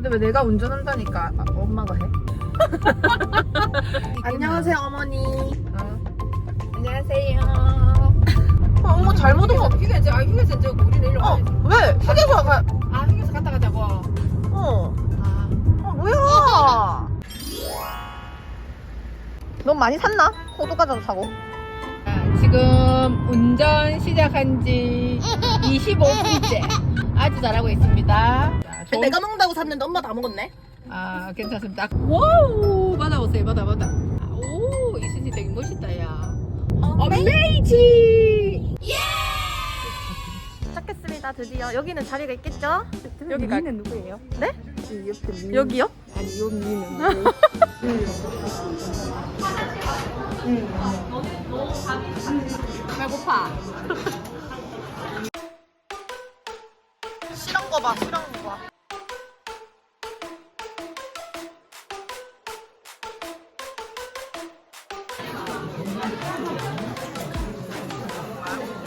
근데 왜 내가 운전한다니까 아, 엄마가 해? 안녕하세요 어머니. 어. 안녕하세요. 어, 어머 잘못 온 거. 휴게소 아 휴게소 저 우리 내일로 어 가야지. 왜? 휴게소 가. 아 휴게소 갔다 가자고. 어. 아어 뭐야? 너무 많이 샀나? 호두 과자도 사고. 아, 지금 운전 시작한 지 25분째. 아주 잘하고 있습니다. 자, 좋은- 내가 먹는다고 샀는데 엄마 다 먹었네. 아 괜찮습니다. 와우 받아 보세요 받아 받아. 아, 오 이순이 되게 멋있다 야. 어메이징. 시작했습니다 드디어. 여기는 자리가 있겠죠? 여기가 미는 누구예요? 네? 옆에 미. 여기요? 아니 요 미는. 배고파. 실한 거 봐, 실한 거 봐.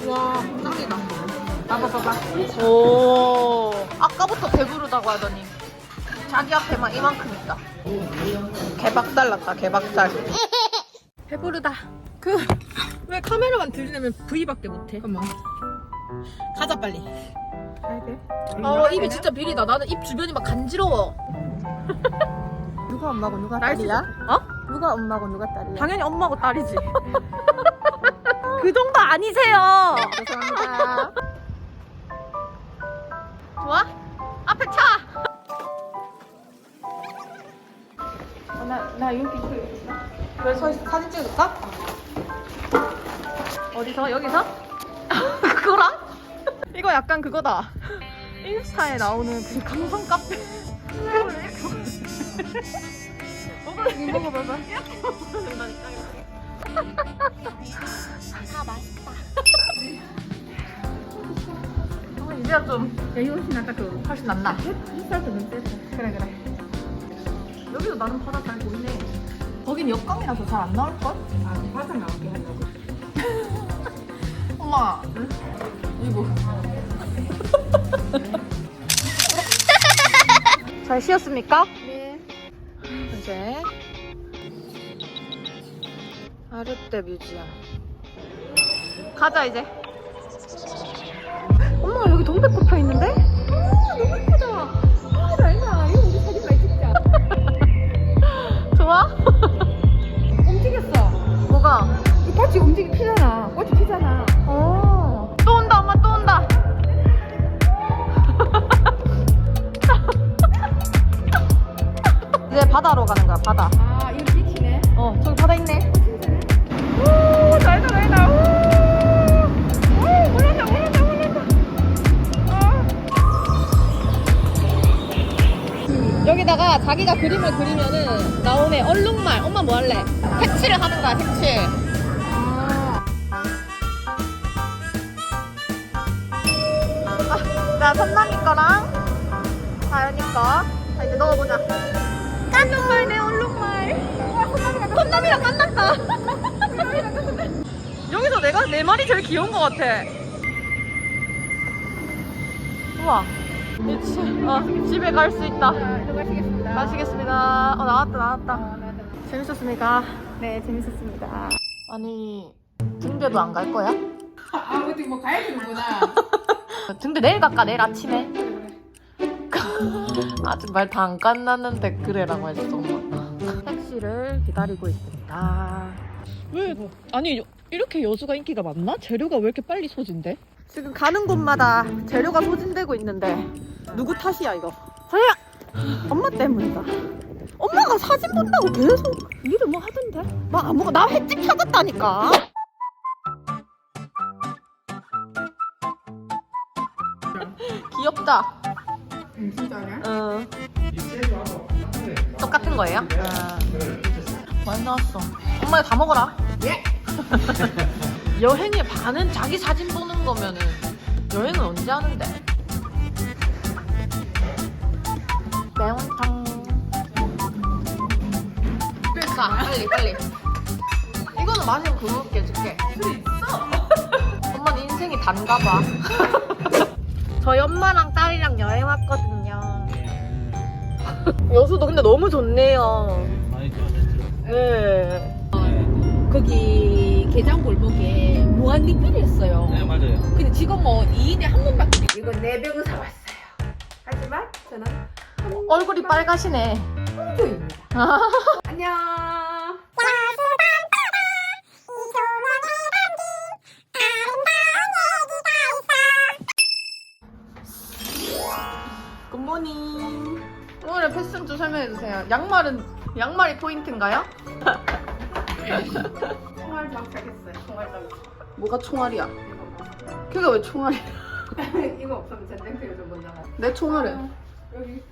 와, 짱이다. 봐봐, 봐봐. 오, 아까부터 배부르다고 하더니 자기 앞에만 이만큼 있다. 개박살 났다, 개박살. 배부르다. 그 왜 카메라만 들이대면 V밖에 못해? 잠깐만. 가자 빨리. 어, 입이 진짜 비리다. 나는 입 주변이 막 간지러워. 누가 엄마고 누가 날씨 딸이야? 어? 누가 엄마고 누가 딸이야? 당연히 엄마고 딸이지. 그 정도 아니세요. 죄송합니다. 좋아? 앞에 차. 나, 나 여기 서 있어. 왜서 있어? 사진 찍을까? 어디서? 여기서? 그거랑? 이거 약간 그거다. 인스타에 나오는 그 감성 카페. 이거 먹어봐봐. 어, 이제야 좀 야, 이거 훨씬 아까 그 훨씬 낫나? 햇살 좀 떼서. 그래 그래. 여기도 나름 바다 잘 보이네. 거긴 역광이라서 잘 안 나올 걸? 아, 화장 나오게 하려고. 엄마. 이거. 잘 쉬었습니까? 네. 이제 아르떼 뮤지엄 가자 이제 엄마 여기 동백꽃 펴 있는데? 자기가 그림을 그리면은 나오네. 얼룩말. 엄마 뭐 할래? 색칠을 하는 거야 색칠. 아, 나 선남이 거랑 다현이 거. 자, 이제 넣어보자. 얼룩말네 얼룩말. 선남이랑 만났다. 여기서 내가 내 말이 제일 귀여운 것 같아. 우와 이 집, 어, 집에 갈 수 있다 들어가시겠습니다. 마시겠습니다. 어 나왔다 나왔다. 아. 재밌었습니까? 네, 재밌었습니다. 아니 등대도 안 갈 거야? 아, 어떻게 뭐 가야 되는구나. 등대 내일 갈까 내일 아침에? 아직 말 다 안 끝났는데 그래라고 했어 엄마. 택시를 기다리고 있습니다. 왜 아니 이렇게 여수가 인기가 많나? 재료가 왜 이렇게 빨리 소진돼? 지금 가는 곳마다 재료가 소진되고 있는데 누구 탓이야 이거? 저야 엄마 때문이다. 엄마가 사진 본다고 계속 일을 뭐 하던데? 막 아무거 나 횟집 찾았다니까. 귀엽다. 응, 진짜냐? 응. 똑같은 거예요? 응. 많이 나왔어. 엄마 다 먹어라. 예. 여행의 반은 자기 사진 보는 거면은 여행은 언제 하는데? 매운탕. 자, 빨리 빨리. 이거는 마시면 그거 깨줄게. 술 있어. 엄마는 인생이 단가 봐. 저희 엄마랑 딸이랑 여행 왔거든요. 여수도 근데 너무 좋네요. 많이 좋아졌죠. 네. 거기 게장 골목에 무한리필이었어요. 네 맞아요. 근데 지금 뭐 2인에 한 번밖에 이거 네 병을 사왔어요. 하지만 저는 얼굴이 빨가시네. 홍조입니다. 안녕. 굿모닝. 오늘의 패션 좀 설명해 주세요. 양말은 양말이 포인트인가요? 총알 장착했어요. 총알 장착. 뭐가 총알이야? 그게 왜 총알이야? 이거 없으면 전쟁터에 좀못 나가. 내 총알은 여기.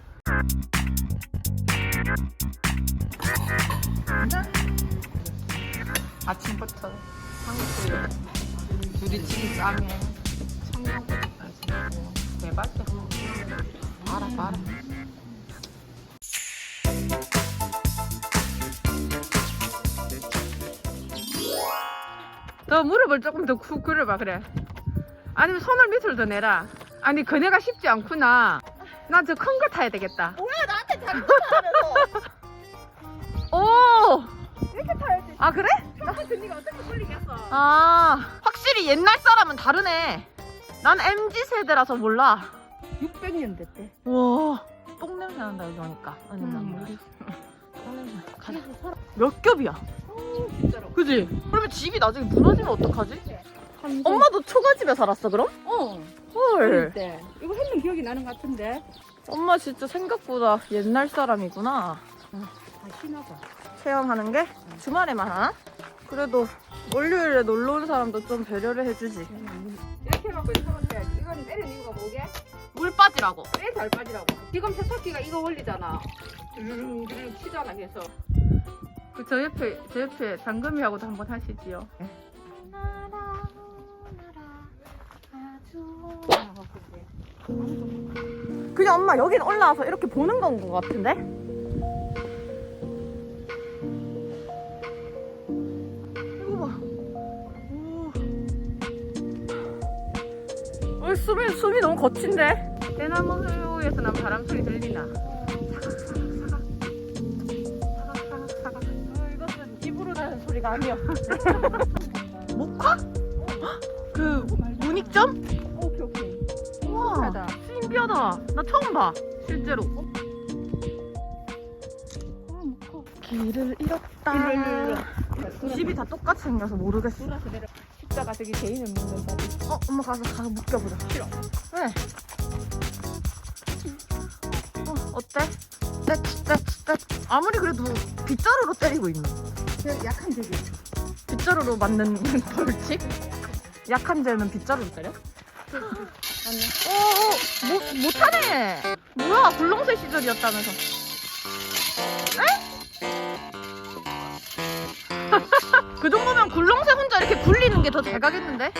아침부터 한국을 부딪히기 싸게 청양고추까지 대박이야. 알아 알아. 너 무릎을 조금 더 쿡 그려봐 그래 아니면 손을 밑으로 더 내라 아니 그네가 쉽지 않구나 난 저 큰 거 타야 되겠다 뭐야 나한테 장난하면서 오! 이렇게 타야지. 아 그래? 언니가 어떻게 굴리겠어? 아 확실히 옛날 사람은 다르네 난 MZ 세대라서 몰라 600년대 때. 와 똥 냄새 난다 여기 오니까 아니 난 음, 모르겠어 똥 냄새 가자 몇 겹이야? 진짜로. 그지? 그러면 집이 나중에 무너지면 어떡하지? 엄마도 초가집에 살았어 그럼? 어. 헐 때. 이거 했는 기억이 나는 것 같은데. 엄마 진짜 생각보다 옛날 사람이구나 다 신하고. 체험하는 게 주말에만 하나? 그래도 월요일에 놀러 온 사람도 좀 배려를 해주지 이렇게 해갖고 이렇게 해야지. 이건 때리는 이유가 뭐게? 물 빠지라고 왜 잘 빠지라고. 지금 세탁기가 이거 올리잖아. 드르릉 드르릉 치잖아 계속. 그 저 옆에 저 옆에 장금이하고도 한번 하시지요 그냥 엄마 여긴 올라와서 이렇게 보는 건 것 같은데? 이거 봐. 오. 어, 숨이, 숨이 너무 거친데? 대나무에서 난 바람 소리 들리나? 사각, 사각, 사각. 어, 이것은 입으로 나는 소리가 아니야. 목화? 그 문익점? 오케이 오케이. 우와. 하다. 신기하다. 나 처음 봐. 실제로. 길을 잃었다. 일로 일로 일로. 집이 다 똑같이 생겨서 모르겠어. 십자가 저기 개인을 묻는 자리. 어, 엄마 가서 가서 묶여보자. 싫어. 왜? 어, 어때? 떼떼떼 아무리 그래도 빗자루로 때리고 있는. 저 약한 저기. 빗자루로 맞는 벌칙? 약한 죄는 빗자루로 때려? 아니. 어, 어, 못, 못하네. 뭐야, 굴렁쇠 시절이었다면서. 에? 그 정도면 굴렁쇠 혼자 이렇게 굴리는 게 더 잘 가겠는데?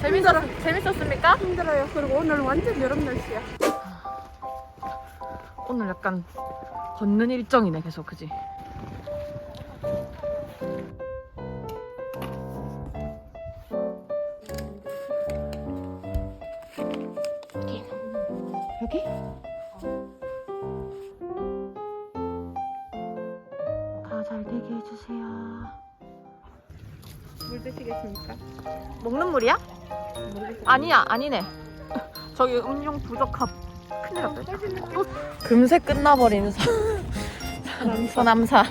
재밌었, 재밌었습니까? 힘들어요. 그리고 오늘 완전 여름 날씨야. 오늘 약간 걷는 일정이네 계속 그지? 여기? 다 잘 되게 해주세요 물 드시겠습니까? 먹는 물이야? 아니야 아니네. 저기 음용 부적합 큰일 났다 어? 금세 끝나버리는 사, 서남사.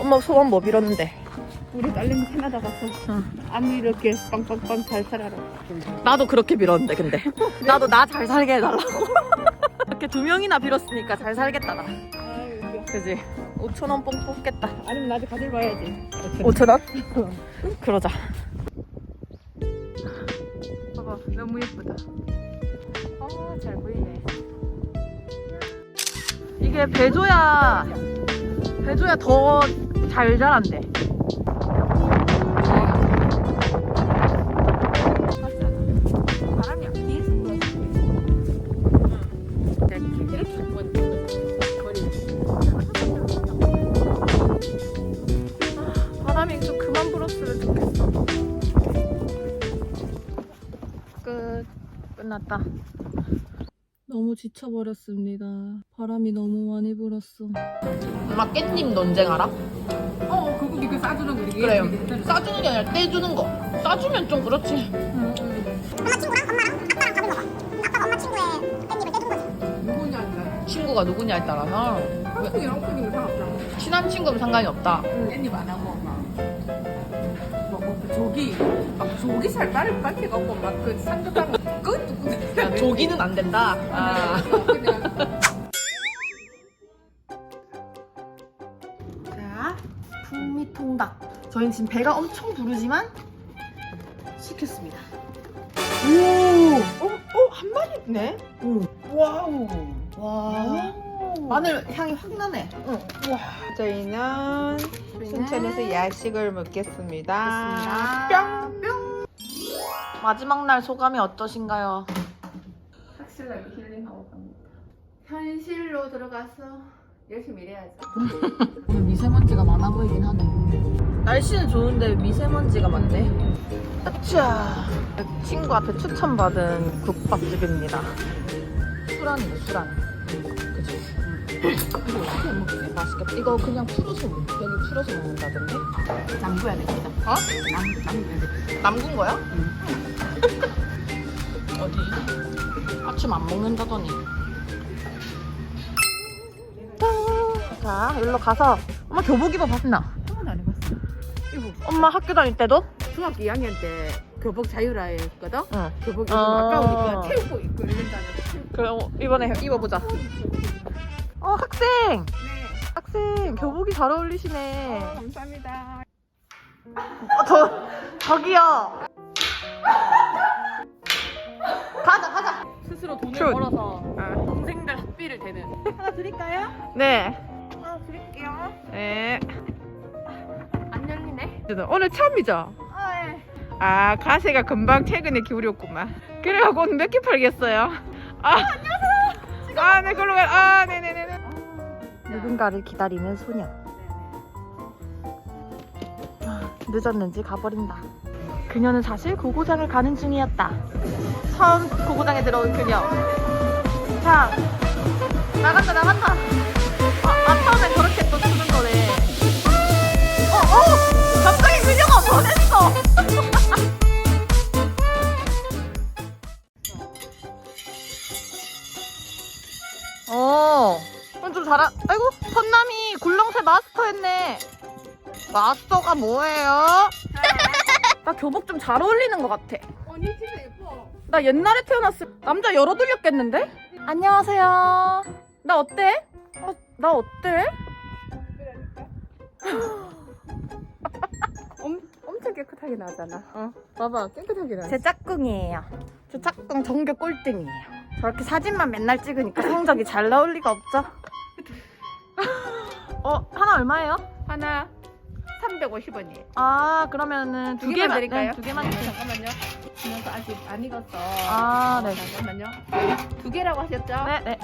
엄마 소원 뭐 빌었는데? 우리 딸내미 캐나다 가서 응. 암 이렇게 빵빵빵 잘 살아라. 나도 그렇게 빌었는데 근데. 나도 나 잘 살게 해달라고. 이렇게 두 명이나 빌었으니까 잘 살겠다 나. 아유, 그지 5천 원 뽕 뽑겠다 아니면 나도 가들 봐야지. 5천 원? 그러자 봐봐, 너무 예쁘다. 아, 잘 보이네. 이게 배줘야 배줘야 더 잘 자란대 바람이 좀 그만 불었으면 좋겠어. 끝. 끝났다. 너무 지쳐버렸습니다. 바람이 너무 많이 불었어. 엄마 깻잎 논쟁 알아? 어, 그거 이거 싸주는 거 이게. 그래요. 싸주는 게 아니라 떼주는 거. 싸주면 좀 그렇지. 음. 엄마 친구랑 엄마랑 아빠랑 밥을 먹어. 아빠가 엄마 친구의 깻잎을 떼준 거지. 누구냐에 따라. 친구가 누구냐에 따라서. 한국이랑 한국이랑 상관없잖아. 친한 친구면 상관이 없다. 깻잎 안 하고 막 뭐, 뭐, 조기 막 조기 살 빨리 빨리 갖고 막그 상급하고 그 누구 조기는 안 된다. 아. 자, 풍미통닭. 저희는 지금 배가 엄청 부르지만 시켰습니다. 오, 어, 어, 한 마리 있네. 오, 와우, 와. 마늘 향이 확 나네. 응. 와. 저희는 순천에서 야식을 먹겠습니다. 뿅, 뿅. 마지막 날 소감이 어떠신가요? 확실하게 힐링하고 갑니다 현실로 들어가서 열심히 일해야지 오늘 미세먼지가 많아 보이긴 하네. 날씨는 좋은데 미세먼지가 많네. 아차. 친구한테 추천받은 국밥집입니다. 수란이네, 수란. 이거 어떻게 먹지? 맛있겠다. 이거 그냥 풀어서 먹 여기 풀어서 먹는다던데? 남구야 됩니다 어? 남, 남구야 됩니다 남군 거야? 어디? 아침 안 먹는다더니. 자, 여기로 가서 엄마 교복 입어봤나? 한 번도 안 해봤어 이거 엄마 학교 다닐 때도? 중학교 2학년 때 교복 자유라 했거든 응. 교복이 아. 아까우니까 태우고 입고 이런다는 그럼 이번에 입어보자. 어 학생, 네 학생 교복이 잘 어울리시네. 감사합니다 어, 저 저기요. 가자 가자. 스스로 돈을 슛. 벌어서 동생들 학비를 대는 하나 드릴까요? 네. 하나 드릴게요 네. 안 열리네 오늘 처음이죠? 아 예. 아 가세가 금방 최근에 기울였구만. 그래갖고 오늘 몇 개 팔겠어요? 아, 안녕하세요. 아, 네, 그걸로 가. 아, 네네네네. 누군가를 기다리는 소녀. 아, 늦었는지 가버린다. 그녀는 사실 고고장을 가는 중이었다. 처음 고고장에 들어온 그녀. 자, 나간다, 나간다. 마스터가 뭐예요? 나 교복 좀 잘 어울리는 것 같아. 언니 진짜 예뻐 나 옛날에 태어났을 남자 열어 돌렸겠는데? 안녕하세요. 나 어때? 어, 나 어때? 엄청 깨끗하게 나잖아 어 봐봐 깨끗하게 나 제 짝꿍이에요. 제 짝꿍 전교 꼴등이에요. 저렇게 사진만 맨날 찍으니까 성적이 잘 나올 리가 없죠? 어, 하나 얼마예요? 하나 350원이에요 아, 그러면은 두, 두 개만 개만 드릴까요? 네, 두 개만 주세요. 잠깐만요 지금도 아직 안 익었어 아, 네. 잠깐만요 두 개라고 하셨죠? 네, 네.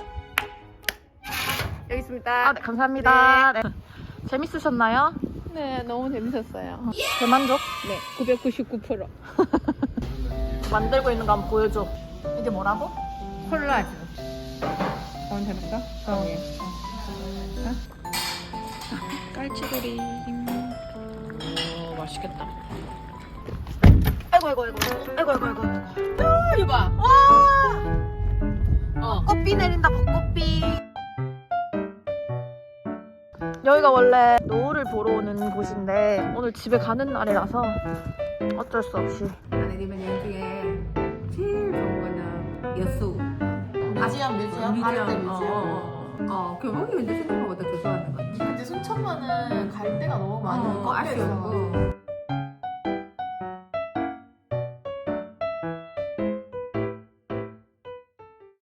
여기 있습니다 아, 네, 감사합니다. 네. 재밌으셨나요? 네, 너무 재밌었어요 대만족? 네 999% 만들고 있는 거 한번 보여줘. 이게 뭐라고? 콜라주 한번 해볼까? 어. 깔치조림. 오, 맛있겠다. 아이고, 아이고, 아이고. 아이고, 아이고, 아이고. 이거 봐 와! 어. 벚꽃비 내린다, 벚꽃비. 여기가 원래 노을을 보러 오는 곳인데 오늘 집에 가는 날이라서 어쩔 수 없이 아내님은 연중에 제일 좋은 거는 여수 아시안 뮤지엄? 아르테 어, 어, 어. 어, 교복이 근데 생각보다 더 좋아하는 것 같아 근데 순천만은 갈 데가 너무 어, 아쉬워